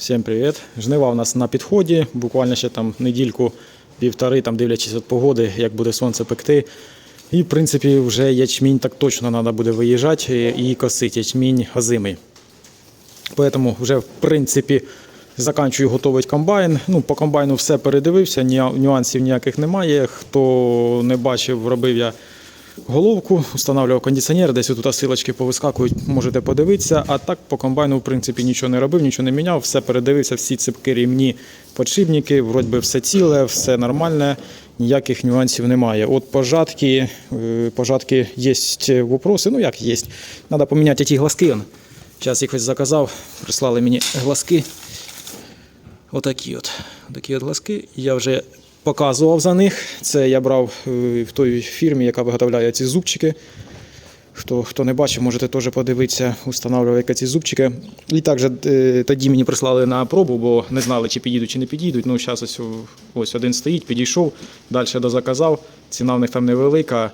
Всім привіт. Жнива у нас на підході. Буквально ще там недільку, півтори, там дивлячись від погоди, як буде сонце пекти. І, в принципі, вже ячмінь так точно треба буде виїжджати і косити. Ячмінь озимий. Поэтому вже, в принципі, заканчую готувати комбайн. Ну, по комбайну все передивився, нюансів ніяких немає. Хто не бачив, робив я головку, встановлював кондиціонер, десь тут силочки повискакують, можете подивитися. А так по комбайну, в принципі, нічого не робив, нічого не міняв, все передивився, всі ципки, рівні, подшипники, вроді би все ціле, все нормальне, ніяких нюансів немає. От пожатки, е, пожатки є вопроси, ну як є. Треба поміняти ті глазки. Зараз їх ось заказав, прислали мені глазки. Отакі от. Такі от глазки. Я вже показував за них. Це я брав е, в той фірмі, яка виготовляє ці зубчики. Хто, хто не бачив, можете теж подивитися, установлював яка ці зубчики. І також е, тоді мені прислали на пробу, бо не знали, чи підійдуть, чи не підійдуть. Ну, зараз ось, ось один стоїть, підійшов, далі дозаказав. Ціна в них там невелика.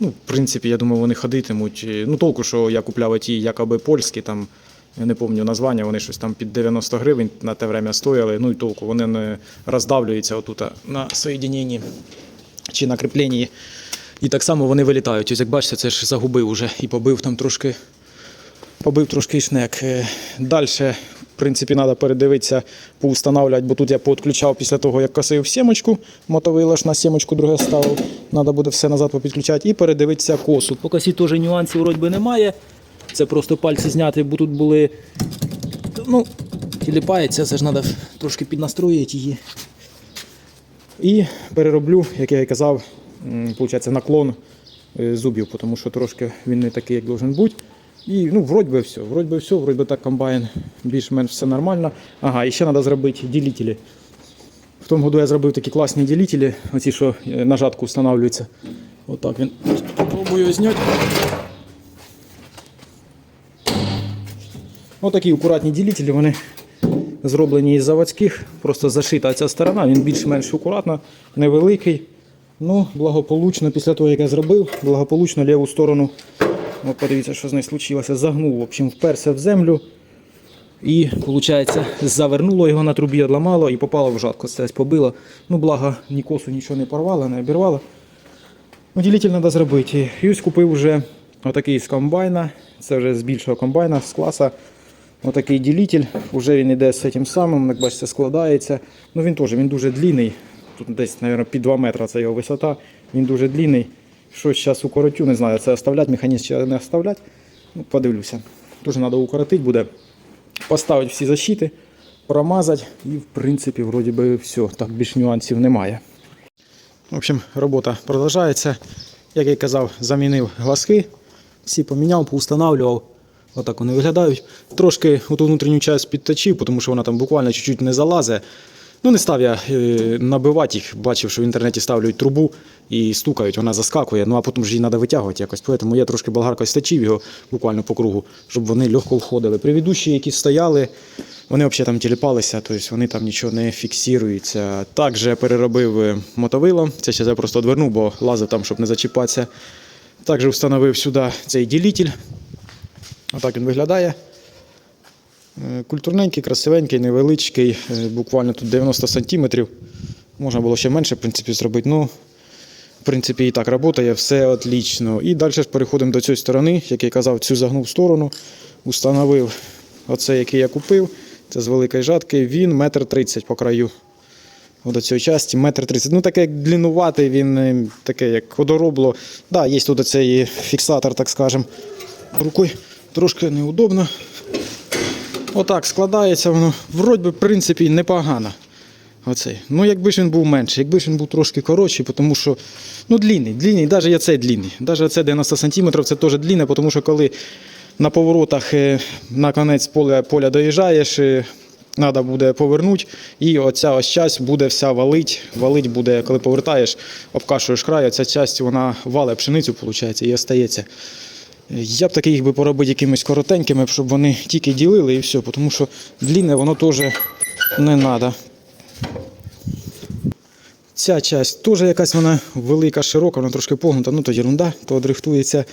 Ну, в принципі, я думаю, вони ходитимуть. Е, Ну, толку, що я купляв ті якоби польські, там, я не пам'ятаю названня, вони щось там під 90 гривень на те время стояли. Ну і толку, вони не роздавлюються отут на соєдиненні чи на кріпленні. І так само вони вилітають. Ось як бачите, це ж загубив уже і побив там трошки, побив трошки шнек. Далі, в принципі, треба передивитися, поустанавливати, бо тут я підключав після того, як косив сімочку, мотовий ж на сімочку друге ставив. Треба буде все назад попідключати і передивитися косу. По косі теж нюансів вроді немає. Це просто пальці зняти, бо тут були. Ну, тіліпається, це ж треба трошки піднастроїти її. І перероблю, як я і казав, получається наклон е, зубів, тому що трошки він не такий, як должен бути. І ну, вроді би все, вроді би все, вроді би так комбайн більш-менш все нормально. Ага, і ще треба зробити ділителі. В тому году я зробив такі класні ділителі, оці, що е, на жатку встановлюються. Отак він. Спробую його Отакі акуратні ділителі, вони зроблені із заводських, просто зашита ця сторона, він більш-менш акуратно, невеликий. Ну, благополучно, після того, як я зробив, благополучно ліву сторону, от подивіться, що з нею случилося, загнув, в общем, вперся в землю. І, виходить, завернуло його на трубі, одламало і попало в жатку. Це побило. Ну, благо, ні косу нічого не порвало, не обірвало. Ну, Ділитель треба зробити. І ось купив вже отакий з комбайна. Це вже з більшого комбайна, з класа. Отакий ділитель. Уже він йде з цим самим, як бачите, складається. Ну він теж він дуже длинний. Тут десь, мабуть, під 2 метри це його висота. Він дуже длинний. Щось зараз укоротю, не знаю, це оставляти, механізм чи не оставляти. Ну, подивлюся. Дуже треба укоротити буде. Поставити всі защити, промазати і в принципі вроді би все. Так більш нюансів немає. В общем, робота продовжується. Як я казав, замінив глазки, всі поміняв, поустанавлював. Отак вони виглядають. Трошки ту внутрішню частину підточив, тому що вона там буквально чуть-чуть не залазить. Ну, не став я е, набивати їх, бачив, що в інтернеті ставлять трубу і стукають, вона заскакує, ну а потім ж її треба витягувати якось. Тому я трошки болгаркою стачив його буквально по кругу, щоб вони легко входили. Предыдущі, які стояли, вони взагалі там тіліпалися, тобто вони там нічого не фіксуються. Також я переробив е, мотовило. Це ще я просто одвернув, бо лазив там, щоб не зачіпатися. Також встановив сюди цей ділитель. Отак він виглядає. Е, Культурненький, красивенький, невеличкий, е, буквально тут 90 сантиметрів. Можна було ще менше в принципі, зробити. Ну, в принципі, і так працює, все отлично. І далі ж переходимо до цієї сторони, як я казав, цю загнув сторону, установив оце, який я купив. Це з великої жатки. Він метр тридцять по краю. До цієї часті метр тридцять. Ну, таке як длиннуватий, він е, таке, як ходоробло. Да, є тут оцей фіксатор, так скажемо. Рукою трошки неудобно. Отак складається воно. Вроді би, в принципі, непогано. Оцей. Ну, якби ж він був менший, якби ж він був трошки коротший, тому що ну, длинний, длинний, навіть я цей длинний. Навіть оце 90 см це теж длинне, тому що коли на поворотах е, на конець поля, поля доїжджаєш, треба буде повернути, і оця ось часть буде вся валить. Валить буде, коли повертаєш, обкашуєш край, оця часть вона вале пшеницю, виходить, і остається. Я б таки їх би поробити якимись коротенькими, щоб вони тільки ділили і все, тому що длинне воно теж не треба. Ця часть теж якась вона велика, широка, вона трошки погнута, ну то ерунда, то одрихтується.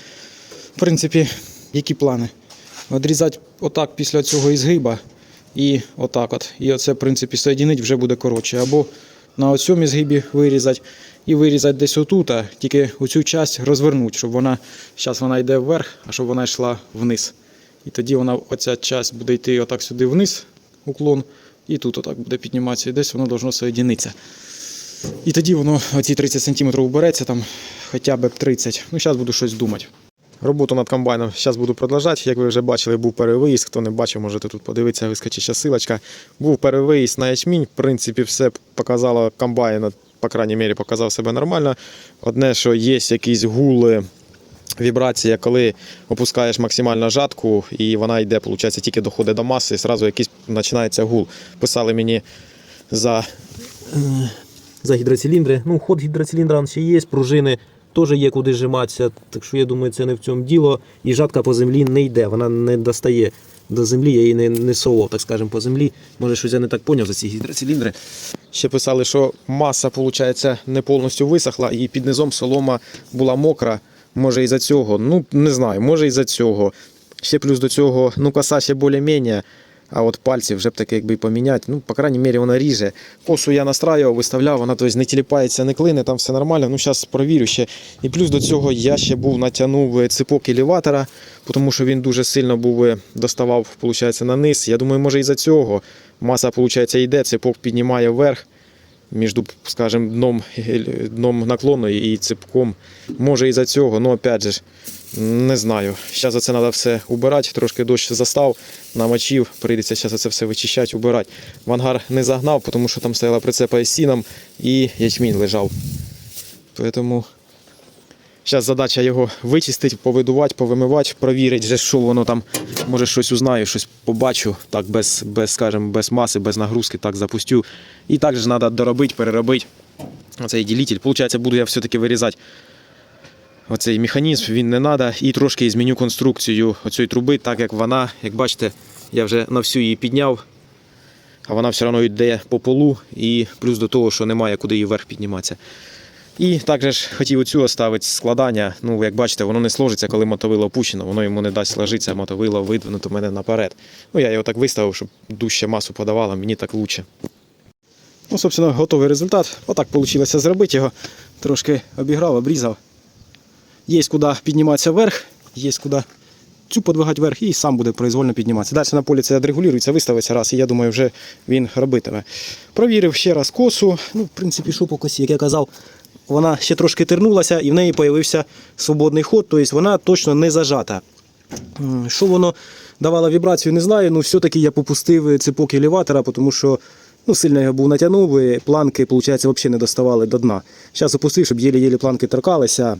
В принципі, які плани? Одрізати отак після цього ізгиба і отак от. І оце, в принципі, соєдинить вже буде коротше. Або на оцьому згибі вирізати і вирізати десь отут, а тільки оцю часть розвернути, щоб вона, зараз вона йде вверх, а щоб вона йшла вниз. І тоді вона, оця часть буде йти отак сюди вниз, уклон, і тут отак буде підніматися, і десь воно должно соєдинитися. І тоді воно оці 30 см убереться, там хоча б 30. Ну, зараз буду щось думати. Роботу над комбайном зараз буду продовжати. Як ви вже бачили, був перевиїзд. Хто не бачив, можете тут подивитися, вискочить силочка. Був перевиїзд на ячмінь. В принципі, все показало комбайн, по крайній мірі, показав себе нормально. Одне, що є якісь гули, вібрація, коли опускаєш максимально жатку, і вона йде, виходить, тільки доходить до маси, і одразу якийсь починається гул. Писали мені за за гідроциліндри. Ну, ход гідроциліндра ще є, пружини теж є куди зжиматися. Так що я думаю, це не в цьому діло. І жатка по землі не йде, вона не достає до землі, я її не, не совав, так скажемо, по землі. Може, щось я не так поняв за ці гідроциліндри. Ще писали, що маса, виходить, не повністю висохла, і під низом солома була мокра. Може із-за цього. Ну, не знаю, може із-за цього. Ще плюс до цього, ну, коса ще більш-менш, а от пальці вже б таки якби поміняти. Ну, по крайній мірі, вона ріже. Косу я настраював, виставляв, вона тобто, не тіліпається, не клине, там все нормально. Ну, зараз провірю ще. І плюс до цього я ще був натягнув ципок елеватора, тому що він дуже сильно був е, доставав, виходить, на низ. Я думаю, може і за цього маса, виходить, йде, ципок піднімає вверх між, скажімо, дном, дном наклону і ципком. Може із-за цього, ну опять же, не знаю. Зараз це треба все убирати, трошки дощ застав, намочив, прийдеться зараз це все вичищати, убирати. В ангар не загнав, тому що там стояла прицепа із сіном і ячмінь лежав. Тому зараз задача його вичистити, повидувати, повимивати, провірити, що воно там, може щось узнаю, щось побачу, так без, без, скажімо, без маси, без нагрузки, так запустю. І також треба доробити, переробити оцей ділитель. Получається, буду я все-таки вирізати оцей механізм, він не треба. І трошки зміню конструкцію оцієї труби, так як вона, як бачите, я вже на всю її підняв, а вона все одно йде по полу, і плюс до того, що немає куди її вверх підніматися. І також хотів оцю оставити складання. Ну, як бачите, воно не сложиться, коли мотовило опущено, воно йому не дасть сложитися, а мотовило видвинуто мене наперед. Ну, я його так виставив, щоб дужче масу подавала, мені так краще. Ну, собственно, готовий результат. Отак вийшло зробити його. Трошки обіграв, обрізав. Є куди підніматися вверх, є куди цю подвигати вверх і сам буде произвольно підніматися. Далі на полі це відрегулюється, виставиться раз, і я думаю, вже він робитиме. Провірив ще раз косу. Ну, в принципі, що косі, як я казав, вона ще трошки тернулася і в неї з'явився свободний ход, тобто вона точно не зажата. Що воно давало вібрацію, не знаю. Ну, все-таки я попустив цепок елеватора, тому що ну, сильно його був натягнув, і планки, виходить, взагалі не доставали до дна. Зараз опустив, щоб єлі-єлі планки торкалися.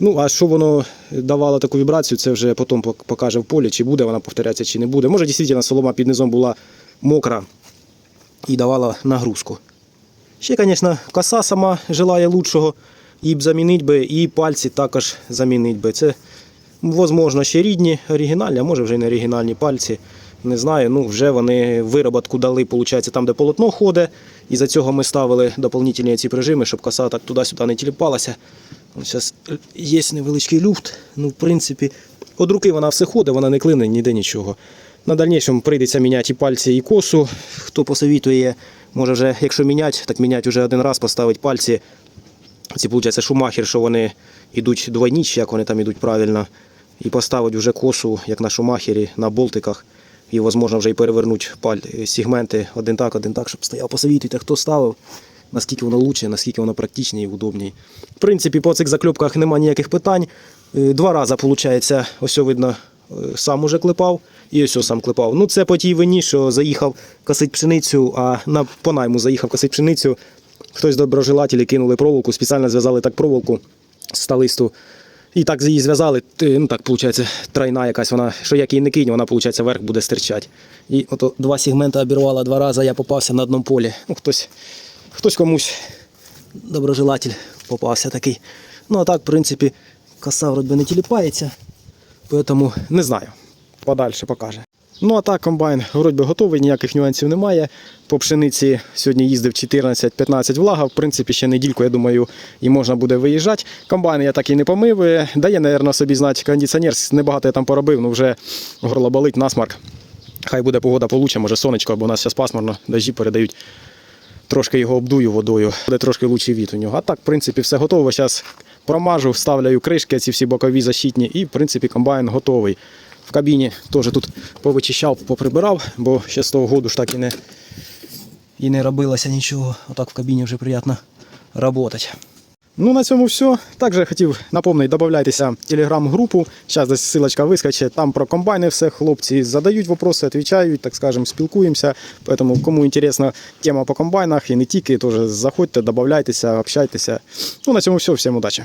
Ну, а що воно давало таку вібрацію, це вже потім покаже в полі, чи буде вона повторятися, чи не буде. Може, дійсно, солома під низом була мокра і давала нагрузку. Ще, звісно, коса сама желає лучшого, і б замінити би, і пальці також замінити би. Це, можливо, ще рідні, оригінальні, а може вже й не оригінальні пальці. Не знаю, ну вже вони вироботку дали, виходить, там, де полотно ходить. І за цього ми ставили доповнительні ці прижими, щоб коса так туди-сюди не тіліпалася. Зараз є невеличкий люфт. Ну, в принципі, від руки вона все ходить, вона не клине ніде нічого. На дальнішому прийдеться міняти і пальці, і косу. Хто посовітує, може вже, якщо міняти, так міняти вже один раз, поставити пальці. Ці, виходить, шумахер, що вони йдуть двойні, чи як вони там йдуть правильно. І поставити вже косу, як на шумахері, на болтиках. І, можливо, вже і перевернути паль- сегменти один так, один так, щоб стояв. Посовітуйте, хто ставив, наскільки воно лучше, наскільки воно практичніше і удобніше. В принципі, по цих закльопках немає ніяких питань. Е, Два рази, виходить, ось видно, е, сам уже клепав і ось сам клепав. Ну, це по тій вині, що заїхав косить пшеницю, а на по найму заїхав косить пшеницю. Хтось доброжелателі кинули проволоку, спеціально зв'язали так проволоку з сталисту. І так її зв'язали, ну так, виходить, тройна якась вона, що як її не кинь, вона, виходить, вверх буде стирчати. І ото два сегмента обірвала два рази, я попався на одному полі. Ну, хтось, хтось комусь доброжелатель попався такий. Ну, а так, в принципі, коса вроді не тіліпається. Тому не знаю. Подальше покаже. Ну а так, комбайн вроді би готовий, ніяких нюансів немає. По пшениці сьогодні їздив 14-15 влага. В принципі, ще недільку, я думаю, і можна буде виїжджати. Комбайн я так і не помив. Дає, мабуть, собі знати кондиціонер. Небагато я там поробив, ну вже горло болить, насмарк. Хай буде погода получше, може сонечко, бо у нас зараз пасмурно, дощі передають. Трошки його обдую водою, буде трошки лучший від у нього. А так, в принципі, все готово. Зараз промажу, вставляю кришки, ці всі бокові защитні, і, в принципі, комбайн готовий. В кабіні теж тут повичищав, поприбирав, бо ще з того году ж так і не, і не робилося нічого. Отак в кабіні вже приємно працювати. Ну, на цьому все. Також хотів напомнити, додавайтеся в телеграм-групу. Зараз десь ссылочка вискочить. Там про комбайни все. Хлопці задають вопроси, відповідають, так скажемо, спілкуємося. Поэтому, кому інтересна тема по комбайнах і не тільки, теж заходьте, додавайтеся, общайтеся. Ну, на цьому все. Всім удачі.